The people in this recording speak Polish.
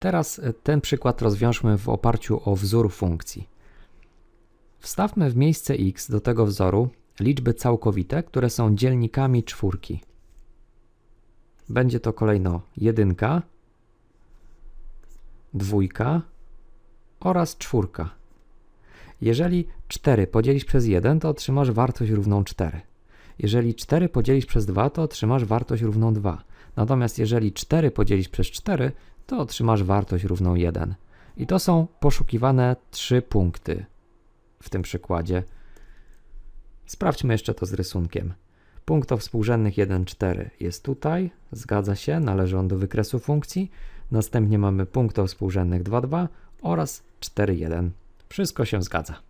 Teraz e, ten przykład rozwiążmy w oparciu o wzór funkcji. Wstawmy w miejsce x do tego wzoru liczby całkowite, które są dzielnikami czwórki. Będzie to kolejno jedynka, dwójka oraz czwórka. Jeżeli 4 podzielisz przez 1, to otrzymasz wartość równą 4. Jeżeli 4 podzielisz przez 2, to otrzymasz wartość równą 2. Natomiast jeżeli 4 podzielisz przez 4, to otrzymasz wartość równą 1. I to są poszukiwane trzy punkty w tym przykładzie. Sprawdźmy jeszcze to z rysunkiem. Punkt o współrzędnych 1, 4 jest tutaj, zgadza się, należy on do wykresu funkcji. Następnie mamy punkt o współrzędnych 2, 2 oraz 4, 1. Wszystko się zgadza.